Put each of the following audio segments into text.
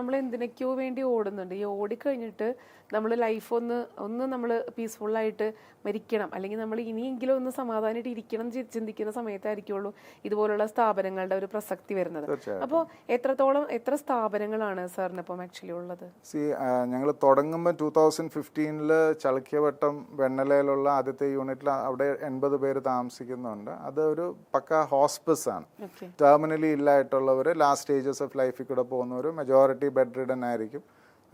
നമ്മൾ എന്തിനൊക്കെയോ വേണ്ടി ഓടുന്നുണ്ട്. ഈ ഓടിക്കഴിഞ്ഞിട്ട് നമ്മൾ ലൈഫ് ഒന്ന് ഒന്ന് നമ്മൾ പീസ്ഫുള്ളായിട്ട് മരിക്കണം. അല്ലെങ്കിൽ നമ്മൾ ഇനിയെങ്കിലും ഒന്ന് സമാധാനമായിട്ട് ഇരിക്കണം ചിന്തിക്കുന്ന സമയത്തായിരിക്കുള്ളൂ ഇതുപോലുള്ള സ്ഥാപനങ്ങളുടെ ഒരു പ്രസക്തി വരുന്നത്. അപ്പോൾ എത്രത്തോളം എത്ര സ്ഥാപനങ്ങളാണ് സാറിന് ഇപ്പം ആക്ച്വലി ഉള്ളത്? സി ഞങ്ങൾ തുടങ്ങുമ്പോൾ ടൂ തൗസൻഡ് ഫിഫ്റ്റീനിൽ ചളക്കിയവട്ടം വെണ്ണലയിലുള്ള ആദ്യത്തെ യൂണിറ്റിൽ അവിടെ എൺപത് പേര് താമസിക്കുന്നുണ്ട്. അത് ഒരു പക്ക ഹോസ്പിസ് ആണ്. ടെർമിനലി ഇല്ലായിട്ടുള്ളവർ ലാസ്റ്റ് സ്റ്റേജസ് ഓഫ് ലൈഫിൽ കൂടെ പോകുന്നവർ മെജോറിറ്റി ബെഡ് റിഡൻ ആയിരിക്കും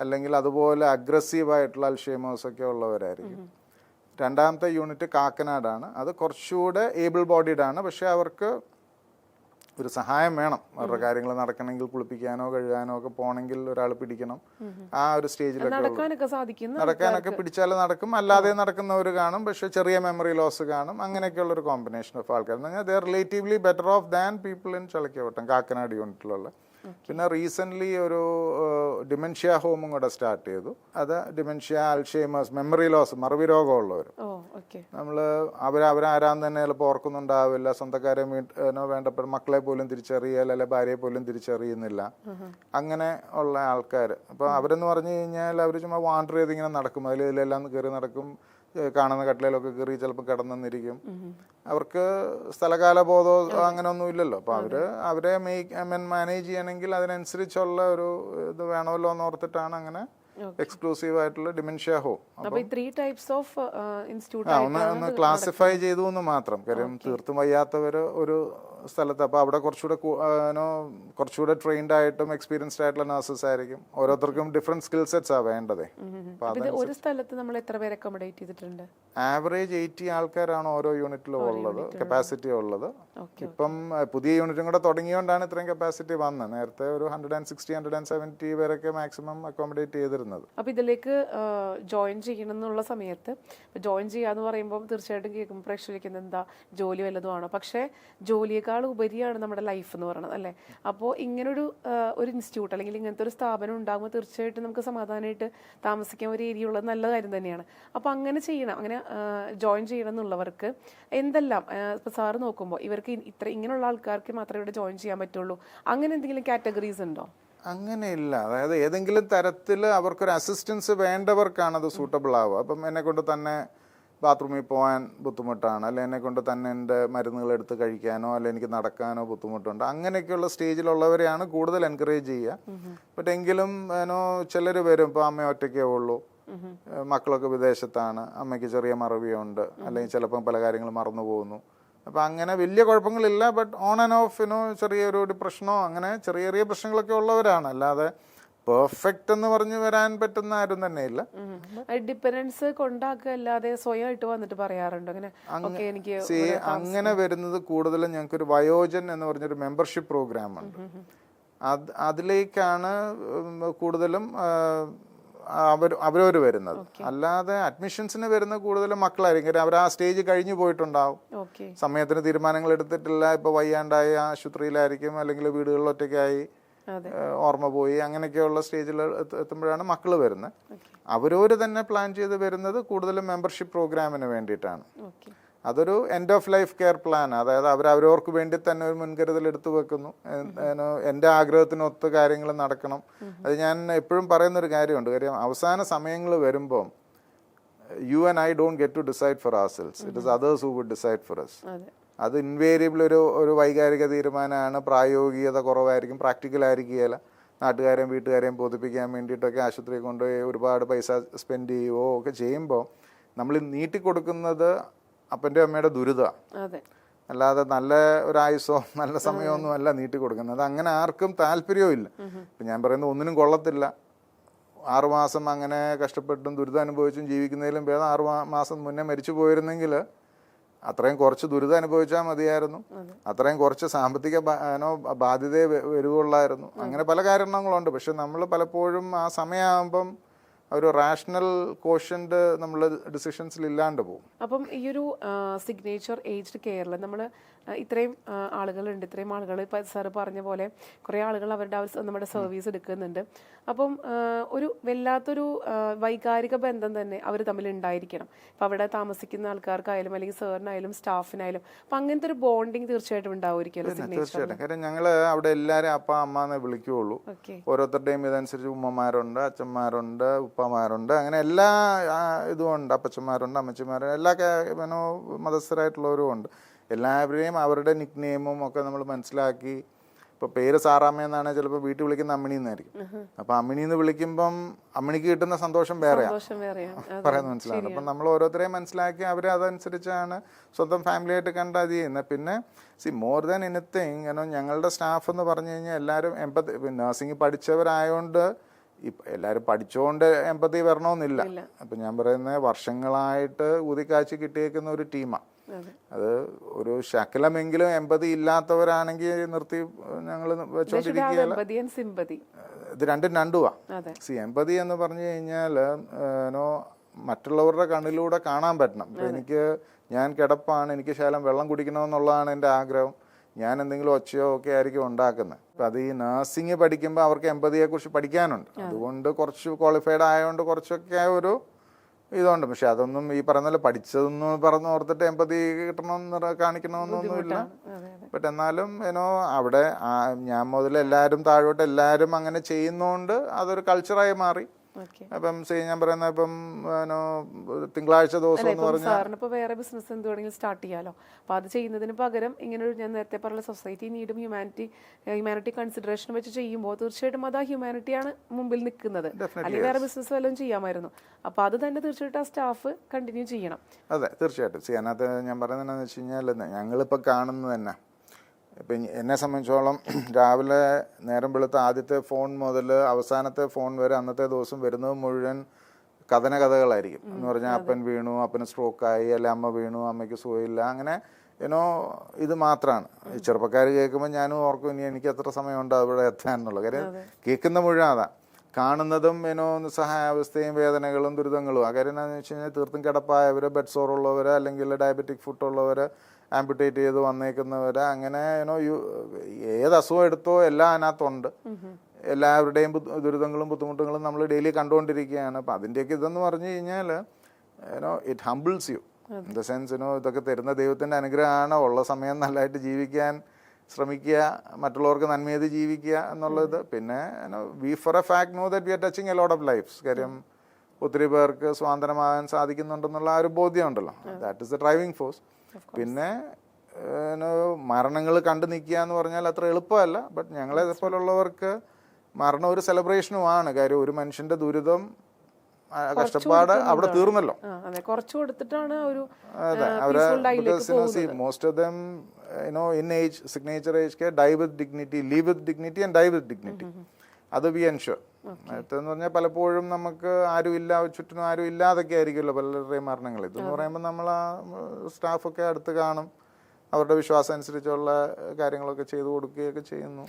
അല്ലെങ്കിൽ അതുപോലെ അഗ്രസീവ് ആയിട്ടുള്ള അൽഷേമേഴ്സ് ഒക്കെ ഉള്ളവരായിരിക്കും. രണ്ടാമത്തെ യൂണിറ്റ് കാക്കനാടാണ്. അത് കുറച്ചുകൂടെ ഏബിൾ ബോഡീഡ് ആണ്. പക്ഷേ അവർക്ക് ഒരു സഹായം വേണം. അവരുടെ കാര്യങ്ങൾ നടക്കണമെങ്കിൽ കുളിപ്പിക്കാനോ കഴുകാനോ ഒക്കെ പോകണമെങ്കിൽ ഒരാൾ പിടിക്കണം. ആ ഒരു സ്റ്റേജിലൊക്കെ. നടക്കാനൊക്കെ പിടിച്ചാൽ നടക്കും. അല്ലാതെ നടക്കുന്നവർ കാണും. പക്ഷെ ചെറിയ മെമ്മറി ലോസ് കാണും. അങ്ങനെയൊക്കെയുള്ള ഒരു കോമ്പിനേഷൻ ഓഫ് ആൾക്കാർ എന്ന് പറഞ്ഞാൽ they relatively better off than people in Chalakkavattam Kakkanad യൂണിറ്റിലുള്ള. പിന്നെ റീസെന്റ്ലി ഒരു ഡിമെൻഷ്യ ഹോമും കൂടെ സ്റ്റാർട്ട് ചെയ്തു. അത് ഡിമെൻഷ്യ അൽഷേമസ് മെമ്മറി ലോസ് മറവി രോഗമുള്ളവർ. നമ്മൾ അവർ അവരാരാന്ന് തന്നെ ചിലപ്പോൾ ഓർക്കുന്നുണ്ടാവില്ല. സ്വന്തക്കാരെ വീട്ടിനോ വേണ്ടപ്പെട്ട മക്കളെ പോലും തിരിച്ചറിയുക അല്ലെ ഭാര്യയെ പോലും തിരിച്ചറിയുന്നില്ല. അങ്ങനെ ഉള്ള ആൾക്കാർ അപ്പോൾ അവരെന്ന് പറഞ്ഞു കഴിഞ്ഞാൽ അവർ ചുമ്മാ വാണ്ടർ ചെയ്ത് ഇങ്ങനെ നടക്കും. അതിൽ ഇതിലെല്ലാം കയറി നടക്കും. കാണുന്ന കട്ടിലൊക്കെ കയറി ചിലപ്പോൾ കിടന്നിരിക്കും അവർക്ക് സ്ഥലകാല ബോധമോ അങ്ങനെ ഒന്നും ഇല്ലല്ലോ. അപ്പോൾ അവർ അവരെ മെയ് മാനേജ് ചെയ്യണമെങ്കിൽ അതിനനുസരിച്ചുള്ള ഒരു ഇത് വേണമല്ലോ എന്ന് ഓർത്തിട്ടാണ് അങ്ങനെ എക്സ്ക്ലൂസീവ് ആയിട്ടുള്ള ഡിമെൻഷ്യ ഹോം ഇൻസ്റ്റിറ്റ്യൂട്ട് ആ ഒന്ന് ഒന്ന് ക്ലാസിഫൈ ചെയ്തു എന്ന് മാത്രം. കാര്യം തീർത്തും വയ്യാത്തവര് ഒരു സ്ഥലത്ത് അപ്പോൾ അവിടെ കുറച്ചുകൂടെ കുറച്ചുകൂടെ ട്രെയിൻഡ് ആയിട്ടും എക്സ്പീരിയൻസ്ഡ് ആയിട്ടുള്ള നഴ്സസ് ആയിരിക്കും. ഓരോരുത്തർക്കും ഡിഫറെന്റ് സ്കിൽ സെറ്റ്സ് ആ വേണ്ടതേ. ഒരു സ്ഥലത്ത് നമ്മൾ എത്ര പേര് അക്കോമഡേറ്റ് ചെയ്തിട്ടുണ്ട്? ആവറേജ് എയ്റ്റി ആൾക്കാരാണ് ഓരോ യൂണിറ്റിലും ഉള്ളത് കപ്പാസിറ്റി ഉള്ളത്. ഇപ്പം പുതിയ യൂണിറ്റും കൂടെ തുടങ്ങിയോണ്ടാണ് ഇത്രയും കപ്പാസിറ്റി വന്നത്. നേരത്തെ ഒരു hundred and sixty hundred and seventy പേരൊക്കെ മാക്സിമം അക്കോമഡേറ്റ് ചെയ്തിരുന്നത്. അപ്പൊ ഇതിലേക്ക് ജോയിൻ ചെയ്യണം എന്നുള്ള സമയത്ത് ജോയിൻ ചെയ്യാന്ന് പറയുമ്പോൾ തീർച്ചയായിട്ടും കേൾക്കുമ്പോൾ പ്രേക്ഷകരിക്കുന്നത് എന്താ ജോലി വല്ലതുമാണോ? പക്ഷേ ജോലിയേക്കാൾ ഉപരിയാണ് നമ്മുടെ ലൈഫ് എന്ന് പറയുന്നത് അല്ലേ? അപ്പോൾ ഇങ്ങനൊരു ഒരു ഇൻസ്റ്റിറ്റ്യൂട്ട് അല്ലെങ്കിൽ ഇങ്ങനത്തെ ഒരു സ്ഥാപനം ഉണ്ടാകുമ്പോൾ തീർച്ചയായിട്ടും നമുക്ക് സമാധാനമായിട്ട് താമസിക്കാൻ ഒരു ഏരിയ ഉള്ളത് നല്ല കാര്യം തന്നെയാണ്. അപ്പോൾ അങ്ങനെ ചെയ്യണം അങ്ങനെ ജോയിൻ ചെയ്യണം എന്നുള്ളവർക്ക് എന്തെല്ലാം ഇപ്പോൾ സാറ് നോക്കുമ്പോൾ ഇവർക്ക് ഇത്ര ഇങ്ങനെയുള്ള ആൾക്കാർക്ക് മാത്രമേ ഇവിടെ ജോയിൻ ചെയ്യാൻ പറ്റുള്ളൂ. അങ്ങനെ എന്തെങ്കിലും കാറ്റഗറീസ് ഉണ്ടോ? അങ്ങനെയില്ല. അതായത് ഏതെങ്കിലും തരത്തിൽ അവർക്കൊരു അസിസ്റ്റൻസ് വേണ്ടവർക്കാണ് അത് സൂട്ടബിൾ ആവുക. അപ്പം എന്നെ കൊണ്ട് തന്നെ ബാത്റൂമിൽ പോകാൻ ബുദ്ധിമുട്ടാണ്. അല്ലെ എന്നെ കൊണ്ട് തന്നെ എന്റെ മരുന്നുകൾ എടുത്ത് കഴിക്കാനോ അല്ലെ എനിക്ക് നടക്കാനോ ബുദ്ധിമുട്ടുണ്ട്. അങ്ങനെയൊക്കെയുള്ള സ്റ്റേജിലുള്ളവരെയാണ് കൂടുതൽ എൻകറേജ് ചെയ്യുക. ബട്ട് എങ്കിലും ഏനോ ചിലർ വരും. ഇപ്പോൾ അമ്മ ഒറ്റയ്ക്കേ ഉള്ളൂ. മക്കളൊക്കെ വിദേശത്താണ്. അമ്മയ്ക്ക് ചെറിയ മറവിയുണ്ട്. അല്ലെങ്കിൽ ചിലപ്പം പല കാര്യങ്ങളും മറന്നു പോകുന്നു അപ്പം അങ്ങനെ വലിയ കുഴപ്പങ്ങളില്ല but on and off you know ചെറിയൊരു ഡിപ്രഷനോ അങ്ങനെ ചെറിയ ചെറിയ പ്രശ്നങ്ങളൊക്കെ ഉള്ളവരാണ്. അല്ലാതെ പെർഫെക്റ്റ് എന്ന് പറഞ്ഞു വരാൻ പറ്റുന്ന ആരും തന്നെ ഇല്ല ഡിപ്പെൻഡൻസ് കൊണ്ടാക്കുക അല്ലാതെ സ്വയമായിട്ട് വന്നിട്ട് പറയാറുണ്ട്. അങ്ങനെ എനിക്ക് അങ്ങനെ വരുന്നത് കൂടുതലും ഞങ്ങൾക്ക് ഒരു വയോജൻ എന്ന് പറഞ്ഞൊരു മെമ്പർഷിപ്പ് പ്രോഗ്രാം ഉണ്ട്. അത് അതിലേക്കാണ് കൂടുതലും അവർ അവരവർ വരുന്നത്. അല്ലാതെ അഡ്മിഷൻസിന് വരുന്ന കൂടുതലും മക്കളായിരിക്കും. അവർ ആ സ്റ്റേജ് കഴിഞ്ഞു പോയിട്ടുണ്ടാവും. സമയത്തിന് തീരുമാനങ്ങൾ എടുത്തിട്ടില്ല. ഇപ്പൊ വയ്യാണ്ടായി ആശുപത്രിയിലായിരിക്കും. അല്ലെങ്കിൽ വീടുകളിൽ ഒറ്റയ്ക്കായി ഓർമ്മ പോയി. അങ്ങനെയൊക്കെയുള്ള സ്റ്റേജിൽ എത്തുമ്പോഴാണ് മക്കൾ വരുന്നത്. അവരവർ തന്നെ പ്ലാൻ ചെയ്ത് വരുന്നത് കൂടുതലും മെമ്പർഷിപ്പ് പ്രോഗ്രാമിന് വേണ്ടിയിട്ടാണ്. അതൊരു end of life care plan അതായത് അവർ അവരവർക്ക് വേണ്ടി തന്നെ ഒരു മുൻകരുതൽ എടുത്തു വെക്കുന്നു. എന്റെ ആഗ്രഹത്തിനൊത്ത് കാര്യങ്ങൾ നടക്കണം. അത് ഞാൻ എപ്പോഴും പറയുന്നൊരു കാര്യമുണ്ട്. കാര്യം അവസാന സമയങ്ങൾ വരുമ്പം you and I don't get to decide for ourselves it is others who would decide for us അതെ. അത് ഇൻവേരിയബിൾ ഒരു ഒരു വൈകാരിക തീരുമാനമാണ്. പ്രായോഗികത കുറവായിരിക്കും. പ്രാക്ടിക്കൽ ആയിരിക്കുകയില്ല. നാട്ടുകാരെയും വീട്ടുകാരെയും ബോധിപ്പിക്കാൻ വേണ്ടിയിട്ടൊക്കെ ആശുപത്രിയിൽ കൊണ്ടുപോയി ഒരുപാട് പൈസ സ്പെൻഡ് ചെയ്യുകയോ ഒക്കെ ചെയ്യുമ്പോൾ നമ്മൾ നീട്ടിക്കൊടുക്കുന്നത് അപ്പന്റെ അമ്മയുടെ ദുരിതമാണ് അല്ലാതെ നല്ല ഒരു ആയുസോ നല്ല സമയമൊന്നും അല്ല നീട്ടി കൊടുക്കുന്നത്. അങ്ങനെ ആർക്കും താല്പര്യവും ഇല്ല ഇപ്പം ഞാൻ പറയുന്നത് ഒന്നിനും കൊള്ളത്തില്ല. ആറുമാസം അങ്ങനെ കഷ്ടപ്പെട്ടും ദുരിതം അനുഭവിച്ചും ജീവിക്കുന്നതിലും ഭേദം ആറു മാസം മുന്നേ മരിച്ചു പോയിരുന്നെങ്കിൽ അത്രയും കുറച്ച് ദുരിതം അനുഭവിച്ചാൽ മതിയായിരുന്നു. അത്രയും കുറച്ച് സാമ്പത്തിക ബാനോ ബാധ്യതയെ വരുവുള്ളായിരുന്നു. അങ്ങനെ പല കാരണങ്ങളുണ്ട്. പക്ഷെ നമ്മൾ പലപ്പോഴും ആ സമയമാകുമ്പം ഒരു റാഷണൽ കോഷന്റെ നമ്മൾ ഡിസിഷൻസിൽ ഇല്ലാണ്ട് പോകും. അപ്പം ഈ ഒരു സിഗ്നേച്ചർ ഏജ്ഡ് കെയറിൽ നമ്മൾ ഇത്രയും ആളുകളുണ്ട് ഇത്രയും ആളുകൾ ഇപ്പം സാറ് പറഞ്ഞ പോലെ കുറേ ആളുകൾ അവരുടെ അവർ നമ്മുടെ സർവീസ് എടുക്കുന്നുണ്ട്. അപ്പം ഒരു വല്ലാത്തൊരു വൈകാരിക ബന്ധം തന്നെ അവർ തമ്മിൽ ഉണ്ടായിരിക്കണം. ഇപ്പം അവിടെ താമസിക്കുന്ന ആൾക്കാർക്കായാലും അല്ലെങ്കിൽ സാറിനായാലും സ്റ്റാഫിനായാലും അപ്പം അങ്ങനത്തെ ഒരു ബോണ്ടിങ് തീർച്ചയായിട്ടും ഉണ്ടാവുമായിരിക്കുമല്ലോ സിഗ്നേച്ചർ തീർച്ചയായിട്ടും. കാര്യം ഞങ്ങൾ അവിടെ എല്ലാവരും അപ്പ അമ്മ എന്നേ വിളിക്കുകയുള്ളൂ ഓരോരുത്തരുടെയും ഇതനുസരിച്ച് ഉമ്മമാരുണ്ട് അച്ഛന്മാരുണ്ട് ഉപ്പമാരുണ്ട് അങ്ങനെ എല്ലാ ആ, ഇതും ഉണ്ട് അപ്പച്ചന്മാരുണ്ട് അമ്മച്ചിമാരുണ്ട് എല്ലാ മനോ മതസ്ഥരായിട്ടുള്ളവരും ഉണ്ട്. എല്ലാവരെയും അവരുടെ നിക് നെയിമും ഒക്കെ നമ്മൾ മനസ്സിലാക്കി. ഇപ്പോൾ പേര് സാറാമ്മ എന്നാണ് ചിലപ്പോൾ വീട്ടിൽ വിളിക്കുന്ന അമ്മിണി എന്നായിരിക്കും. അപ്പോൾ അമ്മിണി എന്ന് വിളിക്കുമ്പം അമ്മിണിക്ക് കിട്ടുന്ന സന്തോഷം വേറെയാണ് പറയുന്നത് മനസ്സിലാണ് അപ്പം നമ്മൾ ഓരോരുത്തരെയും മനസ്സിലാക്കി അവരെ അതനുസരിച്ചാണ് സ്വന്തം ഫാമിലി ആയിട്ട് കണ്ട് അത് ചെയ്യുന്നത്. പിന്നെ സി മോർ ദാൻ എനിത്തിങ് കാരണം ഞങ്ങളുടെ സ്റ്റാഫ് എന്ന് പറഞ്ഞു കഴിഞ്ഞാൽ എല്ലാവരും എമ്പത്തി നഴ്സിംഗ് പഠിച്ചവരായതുകൊണ്ട് എല്ലാവരും പഠിച്ചുകൊണ്ട് എമ്പതി വരണമെന്നില്ല. അപ്പം ഞാൻ പറയുന്നത് വർഷങ്ങളായിട്ട് ഊതിക്കാച്ചി കിട്ടിയേക്കുന്ന ഒരു ടീമാണ് അതെ. ഒരു ശകലമെങ്കിലും എമ്പതി ഇല്ലാത്തവരാണെങ്കിൽ നിർത്തി ഞങ്ങൾ വെച്ചോണ്ടിരിക്കുക സിമ്പതി ഇത് രണ്ടും രണ്ടുവാ. സി എമ്പതി എന്ന് പറഞ്ഞു കഴിഞ്ഞാൽ നോ മറ്റുള്ളവരുടെ കണ്ണിലൂടെ കാണാൻ പറ്റണം. എനിക്ക് ഞാൻ കിടപ്പാണ് എനിക്ക് ശകലം വെള്ളം കുടിക്കണമെന്നുള്ളതാണ് എന്റെ ആഗ്രഹം. ഞാൻ എന്തെങ്കിലും ഒച്ചയോ ഒക്കെ ആയിരിക്കും ഉണ്ടാക്കുന്നത്. അപ്പം അത് ഈ നഴ്സിംഗ് പഠിക്കുമ്പോൾ അവർക്ക് എമ്പതിയെ കുറിച്ച് പഠിക്കാനുണ്ട്. അതുകൊണ്ട് കുറച്ച് ക്വാളിഫൈഡ് ആയതുകൊണ്ട് കുറച്ചൊക്കെ ഒരു ഇതുണ്ട്. പക്ഷെ അതൊന്നും ഈ പറയുന്ന പഠിച്ചതെന്ന് പറഞ്ഞ് ഓർത്തിട്ട് എമ്പതി കിട്ടണമെന്ന് കാണിക്കണമെന്നൊന്നുമില്ല ബട്ട് എന്നാലും ഏനോ അവിടെ ഞാൻ മുതൽ എല്ലാവരും താഴോട്ട് എല്ലാവരും അങ്ങനെ ചെയ്യുന്നതുകൊണ്ട് അതൊരു കൾച്ചറായി മാറി. അപ്പം ഞാൻ പറയുന്ന ഇപ്പം തിങ്കളാഴ്ച ദിവസം എന്ന് പറഞ്ഞാൽ ഇപ്പോൾ വേറെ ബിസിനസ് എന്ത് വേണമെങ്കിലും സ്റ്റാർട്ട് ചെയ്യാലോ. അപ്പോൾ അത് ചെയ്യുന്നതിന് പകരം ഇങ്ങനെ ഒരു ഞാൻ നേരത്തെ പറഞ്ഞ സൊസൈറ്റി നീഡും ഹ്യൂമാനിറ്റി ഹ്യൂമാനിറ്റി കൺസിഡറേഷൻ വെച്ച് ചെയ്യുമ്പോൾ തീർച്ചയായിട്ടും അത് ആ ഹ്യൂമാനിറ്റിയാണ് മുമ്പിൽ നിൽക്കുന്നത്. അല്ലെങ്കിൽ വേറെ ബിസിനസ് വല്ലതും ചെയ്യാമായിരുന്നു. അപ്പോൾ അത് തന്നെ തീർച്ചയായിട്ടും ആ സ്റ്റാഫ് കണ്ടിന്യൂ ചെയ്യണം. അതെ തീർച്ചയായിട്ടും. അതിനകത്ത് ഞാൻ പറയുന്നത് എന്താണെന്ന് വെച്ച് കഴിഞ്ഞാൽ ഞങ്ങളിപ്പോൾ കാണുന്നത് തന്നെ. ഇപ്പം എന്നെ സംബന്ധിച്ചോളം രാവിലെ നേരം വെളുത്ത ആദ്യത്തെ ഫോൺ മുതൽ അവസാനത്തെ ഫോൺ വരെ അന്നത്തെ ദിവസം വരുന്നത് മുഴുവൻ കഥന കഥകളായിരിക്കും. എന്ന് പറഞ്ഞാൽ അപ്പൻ വീണു അപ്പന് സ്ട്രോക്കായി അല്ലെ അമ്മ വീണു അമ്മയ്ക്ക് സുഖമില്ല. അങ്ങനെ ഏനോ ഇത് മാത്രമാണ് ചെറുപ്പക്കാർ കേൾക്കുമ്പോൾ ഞാനും ഓർക്കും ഇനി എനിക്ക് എത്ര സമയമുണ്ട് അവിടെ എത്താൻ എന്നുള്ളത് കാര്യം. കേൾക്കുന്ന മുഴുവൻ അതാ. കാണുന്നതും ഏനോ നിസ്സഹായാവസ്ഥയും വേദനകളും ദുരിതങ്ങളും. ആ കാര്യം എന്താണെന്ന് വെച്ച് കഴിഞ്ഞാൽ തീർത്തും കിടപ്പായവർ ബെഡ് സോർ ഉള്ളവർ അല്ലെങ്കിൽ ഡയബറ്റിക് ഫുഡ് ഉള്ളവർ ആംപുട്ടേറ്റ് ചെയ്ത് വന്നേക്കുന്നവർ അങ്ങനെ ഏനോ യു ഏത് അസുഖം എടുത്തോ എല്ലാം അതിനകത്തുണ്ട്. എല്ലാവരുടെയും ദുരിതങ്ങളും ബുദ്ധിമുട്ടുകളും നമ്മൾ ഡെയിലി കണ്ടുകൊണ്ടിരിക്കുകയാണ്. അപ്പം അതിന്റെയൊക്കെ ഇതെന്ന് പറഞ്ഞു കഴിഞ്ഞാൽ you know it humbles you in the sense you know ഇതൊക്കെ തരുന്ന ദൈവത്തിന്റെ അനുഗ്രഹമാണ്. ഉള്ള സമയം നല്ലതായിട്ട് ജീവിക്കാൻ ശ്രമിക്കുക മറ്റുള്ളവർക്ക് നന്മ ചെയ്ത് ജീവിക്കുക എന്നുള്ളത്. പിന്നെ we for a fact know that we are touching a lot of lives കാര്യം ഒത്തിരി പേർക്ക് സ്വാതന്ത്ര്യമാകാൻ സാധിക്കുന്നുണ്ടെന്നുള്ള ആ ഒരു ബോധ്യമുണ്ടല്ലോ. That is the driving force പിന്നെ മരണങ്ങൾ കണ്ടു നിൽക്കുക എന്ന് പറഞ്ഞാൽ അത്ര എളുപ്പമല്ല. ബട്ട് ഞങ്ങളെ പോലുള്ളവർക്ക് മരണം ഒരു സെലിബ്രേഷനുമാണ് കാര്യം ഒരു മനുഷ്യന്റെ ദുരിതം കഷ്ടപ്പാട് അവിടെ തീർന്നല്ലോ. കുറച്ചു കൊടുത്തിട്ടാണ് ഒരു അതെ. അവരെ most of them you know in age signature age die with dignity live with dignity and die with dignity അത് വി എൻഷുർ മറ്റെന്ന് പറഞ്ഞാൽ പലപ്പോഴും നമുക്ക് ആരും ഇല്ല ചുറ്റിനും ആരും ഇല്ലാതൊക്കെ ആയിരിക്കുമല്ലോ പലരുടെയും മരണങ്ങൾ ഇതെന്ന് പറയുമ്പോൾ നമ്മൾ ആ സ്റ്റാഫൊക്കെ അടുത്ത് കാണും. അവരുടെ വിശ്വാസം അനുസരിച്ചുള്ള കാര്യങ്ങളൊക്കെ ചെയ്തു കൊടുക്കുകയൊക്കെ ചെയ്യുന്നു.